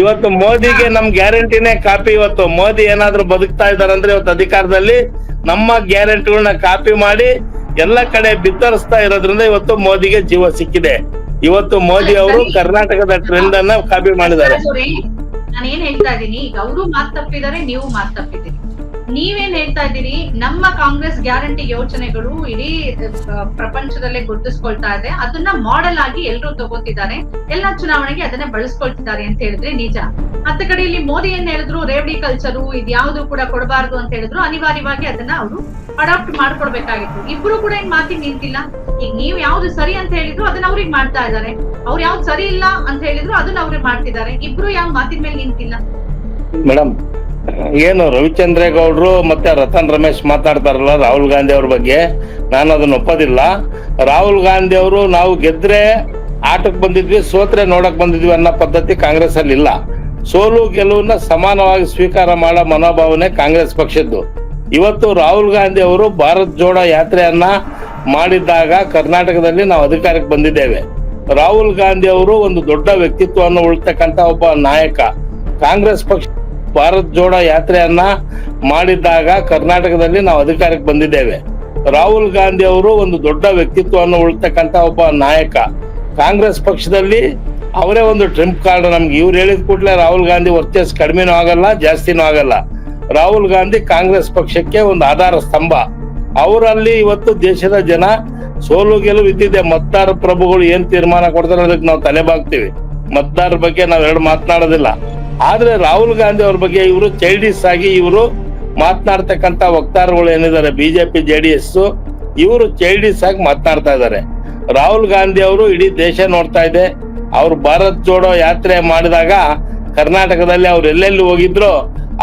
ಇವತ್ತು ಮೋದಿಗೆ ನಮ್ ಗ್ಯಾರಂಟಿನೇ ಕಾಪಿ. ಇವತ್ತು ಮೋದಿ ಏನಾದ್ರೂ ಬದುಕ್ತಾ ಇದಾರೆ ಅಂದ್ರೆ ಇವತ್ತು ಅಧಿಕಾರದಲ್ಲಿ ನಮ್ಮ ಗ್ಯಾರಂಟಿಗಳನ್ನ ಕಾಪಿ ಮಾಡಿ ಎಲ್ಲ ಕಡೆ ಬಿತ್ತರಿಸ್ತಾ ಇರೋದ್ರಿಂದ ಇವತ್ತು ಮೋದಿಗೆ ಜೀವ ಸಿಕ್ಕಿದೆ. ಇವತ್ತು ಮೋದಿ ಅವರು ಕರ್ನಾಟಕದ ಟ್ರೆಂಡ್ ಅನ್ನ ಕಾಪಿ ಮಾಡಿದ್ದಾರೆ. ನಾನು ಏನ್ ಹೇಳ್ತಾ ಇದ್ದೀನಿ? ಅವರು ಮಾತ್ ತಪ್ಪಿದ್ದಾರೆ ನೀವು ಮಾತ್ ತಪ್ಪಿದ್ದೀರಿ. ನೀವೇನ್ ಹೇಳ್ತಾ ಇದ್ದೀರಿ? ನಮ್ಮ ಕಾಂಗ್ರೆಸ್ ಗ್ಯಾರಂಟಿ ಯೋಜನೆಗಳು ಇಡೀ ಪ್ರಪಂಚದಲ್ಲೇ ಗುರುತಿಸ್ಕೊಳ್ತಾ ಇದೆ. ಅದನ್ನ ಮಾಡೆಲ್ ಆಗಿ ಎಲ್ಲರೂ ತಗೋತಿದ್ದಾರೆ. ಎಲ್ಲಾ ಚುನಾವಣೆಗೆ ಅದನ್ನ ಬಳಸ್ಕೊಳ್ತಿದ್ದಾರೆ ಅಂತ ಹೇಳಿದ್ರೆ ನಿಜ. ಅತ್ತ ಕಡೆ ಇಲ್ಲಿ ಮೋದಿ ಏನ್ ಹೇಳಿದ್ರು, ರೇವಡಿ ಕಲ್ಚರು ಇದ್ಯಾವುದು ಕೂಡ ಕೊಡಬಾರ್ದು ಅಂತ ಹೇಳಿದ್ರು. ಅನಿವಾರ್ಯವಾಗಿ ಅದನ್ನ ಅವರು ಅಡಾಪ್ಟ್ ಮಾಡ್ಕೊಡ್ಬೇಕಾಗಿತ್ತು. ಇಬ್ರು ಕೂಡ ಏನ್ ಮಾತಿಗೆ ನಿಂತಿಲ್ಲ. ಈಗ ನೀವ್ ಯಾವ್ದು ಸರಿ ಅಂತ ಹೇಳಿದ್ರು, ಅದನ್ನ ಅವ್ರಿಗೆ ಮಾಡ್ತಾ ಇದ್ದಾರೆ. ಅವ್ರು ಯಾವ್ದು ಸರಿ ಇಲ್ಲ ಅಂತ ಹೇಳಿದ್ರು, ಅದನ್ನ ಅವ್ರಿಗೆ ಮಾಡ್ತಿದ್ದಾರೆ. ಇಬ್ರು ಯಾವ ಮಾತಿನ ಮೇಲೆ ನಿಂತಿಲ್ಲ. ಮೇಡಮ್ ಏನು ರವಿಚಂದ್ರೇಗೌಡರು ಮತ್ತೆ ರತನ್ ರಮೇಶ್ ಮಾತಾಡ್ತಾರಲ್ಲ ರಾಹುಲ್ ಗಾಂಧಿ ಅವ್ರ ಬಗ್ಗೆ, ನಾನು ಅದನ್ನ ಒಪ್ಪೋದಿಲ್ಲ. ರಾಹುಲ್ ಗಾಂಧಿ ಅವರು ನಾವು ಗೆದ್ರೆ ಆಟಕ್ಕೆ ಬಂದಿದ್ವಿ, ಸೋತ್ರೆ ನೋಡಕ್ ಬಂದಿದ್ವಿ ಅನ್ನೋ ಪದ್ಧತಿ ಕಾಂಗ್ರೆಸ್ ಅಲ್ಲಿ ಇಲ್ಲ. ಸೋಲು ಗೆಲುವನ್ನ ಸಮಾನವಾಗಿ ಸ್ವೀಕಾರ ಮಾಡೋ ಮನೋಭಾವನೆ ಕಾಂಗ್ರೆಸ್ ಪಕ್ಷದ್ದು. ಇವತ್ತು ರಾಹುಲ್ ಗಾಂಧಿ ಅವರು ಭಾರತ್ ಜೋಡ ಯಾತ್ರೆಯನ್ನ ಮಾಡಿದ್ದಾಗ ಕರ್ನಾಟಕದಲ್ಲಿ ನಾವು ಅಧಿಕಾರಕ್ಕೆ ಬಂದಿದ್ದೇವೆ. ರಾಹುಲ್ ಗಾಂಧಿ ಅವರು ಒಂದು ದೊಡ್ಡ ವ್ಯಕ್ತಿತ್ವವನ್ನು ಉಳ್ತಕ್ಕಂತ ಒಬ್ಬ ನಾಯಕ. ಕಾಂಗ್ರೆಸ್ ಪಕ್ಷ ಭಾರತ್ ಜೋಡ ಯಾತ್ರೆಯನ್ನ ಮಾಡಿದ್ದಾಗ ಕರ್ನಾಟಕದಲ್ಲಿ ನಾವು ಅಧಿಕಾರಕ್ಕೆ ಬಂದಿದ್ದೇವೆ. ರಾಹುಲ್ ಗಾಂಧಿ ಅವರು ಒಂದು ದೊಡ್ಡ ವ್ಯಕ್ತಿತ್ವವನ್ನು ಉಳ್ತಕ್ಕಂತ ಒಬ್ಬ ನಾಯಕ. ಕಾಂಗ್ರೆಸ್ ಪಕ್ಷದಲ್ಲಿ ಅವರೇ ಒಂದು ಟ್ರಿಂಪ್ ಕಾರ್ಡ್ ನಮ್ಗೆ ಇವ್ರು ಹೇಳಿದ ಕೂಡಲೇ ರಾಹುಲ್ ಗಾಂಧಿ ವರ್ಚಸ್ ಕಡಿಮೆನೂ ಆಗಲ್ಲ, ಜಾಸ್ತಿನೂ ಆಗಲ್ಲ. ರಾಹುಲ್ ಗಾಂಧಿ ಕಾಂಗ್ರೆಸ್ ಪಕ್ಷಕ್ಕೆ ಒಂದು ಆಧಾರ ಸ್ತಂಭ. ಅವರಲ್ಲಿ ಇವತ್ತು ದೇಶದ ಜನ ಸೋಲು ಗೆಲುವು ಇದ್ದಿದೆ. ಮತದಾರ ಪ್ರಭುಗಳು ಏನ್ ತೀರ್ಮಾನ ಕೊಡ್ತಾರೆ ಅದಕ್ಕೆ ನಾವು ತಲೆ ಬಾಗ್ತೀವಿ. ಮತದಾರರ ಬಗ್ಗೆ ನಾವ್ ಎರಡು ಮಾತನಾಡೋದಿಲ್ಲ. ಆದ್ರೆ ರಾಹುಲ್ ಗಾಂಧಿ ಅವ್ರ ಬಗ್ಗೆ ಇವರು ಚೈಲ್ಡಿಸ್ ಆಗಿ ಇವರು ಮಾತನಾಡ್ತಕ್ಕಂತ ವಕ್ತಾರಗಳು ಏನಿದ್ದಾರೆ, ಬಿಜೆಪಿ ಜೆಡಿಎಸ್ ಇವರು ಚೈಲ್ಡಿಸ್ ಆಗಿ ಮಾತನಾಡ್ತಾ ಇದ್ದಾರೆ. ರಾಹುಲ್ ಗಾಂಧಿ ಅವರು ಇಡೀ ದೇಶ ನೋಡ್ತಾ ಇದೆ. ಅವ್ರು ಭಾರತ್ ಜೋಡೋ ಯಾತ್ರೆ ಮಾಡಿದಾಗ ಕರ್ನಾಟಕದಲ್ಲಿ ಅವ್ರು ಎಲ್ಲೆಲ್ಲಿ ಹೋಗಿದ್ರು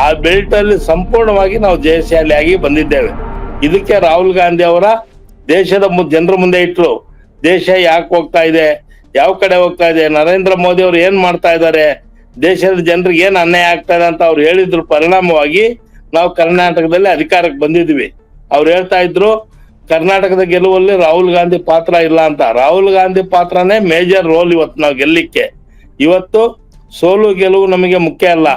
ಆ ಬೆಲ್ಟ್ ಅಲ್ಲಿ ಸಂಪೂರ್ಣವಾಗಿ ನಾವು ಜಯಶಾಲಿಯಾಗಿ ಬಂದಿದ್ದೇವೆ. ಇದಕ್ಕೆ ರಾಹುಲ್ ಗಾಂಧಿ ಅವರ ದೇಶದ ಜನರ ಮುಂದೆ ಇಟ್ರು. ದೇಶ ಯಾಕೆ ಹೋಗ್ತಾ ಇದೆ? ಯಾವ ಕಡೆ ಹೋಗ್ತಾ ಇದೆ? ನರೇಂದ್ರ ಮೋದಿ ಅವರು ಏನ್ ಮಾಡ್ತಾ ಇದ್ದಾರೆ? ದೇಶದ ಜನರಿಗೆ ಏನ್ ಅನ್ಯಾಯ ಆಗ್ತಾ ಇದೆ ಅಂತ ಅವ್ರು ಹೇಳಿದ್ರ ಪರಿಣಾಮವಾಗಿ ನಾವು ಕರ್ನಾಟಕದಲ್ಲಿ ಅಧಿಕಾರಕ್ಕೆ ಬಂದಿದ್ವಿ. ಅವ್ರು ಹೇಳ್ತಾ ಇದ್ರು, ಕರ್ನಾಟಕದ ಗೆಲುವಲ್ಲಿ ರಾಹುಲ್ ಗಾಂಧಿ ಪಾತ್ರ ಇಲ್ಲ ಅಂತ. ರಾಹುಲ್ ಗಾಂಧಿ ಪಾತ್ರನೇ ಮೇಜರ್ ರೋಲ್ ಇವತ್ತು ನಾವು ಗೆಲ್ಲಿಕ್ಕೆ. ಇವತ್ತು ಸೋಲು ಗೆಲುವು ನಮಗೆ ಮುಖ್ಯ ಅಲ್ಲ.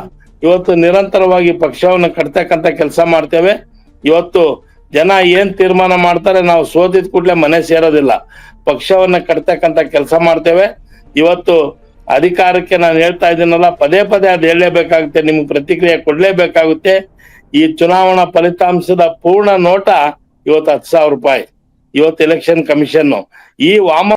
ಇವತ್ತು ನಿರಂತರವಾಗಿ ಪಕ್ಷವನ್ನು ಕಟ್ತಕ್ಕಂಥ ಕೆಲಸ ಮಾಡ್ತೇವೆ. ಇವತ್ತು ಜನ ಏನ್ ತೀರ್ಮಾನ ಮಾಡ್ತಾರೆ ನಾವು ಸೋತಿದ ಕೂಡಲೇ ಮನೆ ಸೇರೋದಿಲ್ಲ. ಪಕ್ಷವನ್ನ ಕಟ್ತಕ್ಕಂಥ ಕೆಲಸ ಮಾಡ್ತೇವೆ. ಇವತ್ತು ಅಧಿಕಾರಕ್ಕೆ ನಾನು ಹೇಳ್ತಾ ಇದ್ದೀನಲ್ಲ, ಪದೇ ಪದೇ ಅದು ಹೇಳಲೇಬೇಕಾಗುತ್ತೆ, ನಿಮ್ಗೆ ಪ್ರತಿಕ್ರಿಯೆ ಕೊಡ್ಲೇಬೇಕಾಗುತ್ತೆ. ಈ ಚುನಾವಣಾ ಫಲಿತಾಂಶದ ಪೂರ್ಣ ನೋಟ ಇವತ್ತು ಹತ್ತು ಸಾವಿರ ರೂಪಾಯಿ, ಇವತ್ತು ಎಲೆಕ್ಷನ್ ಕಮಿಷನ್ ಈ ವಾಮ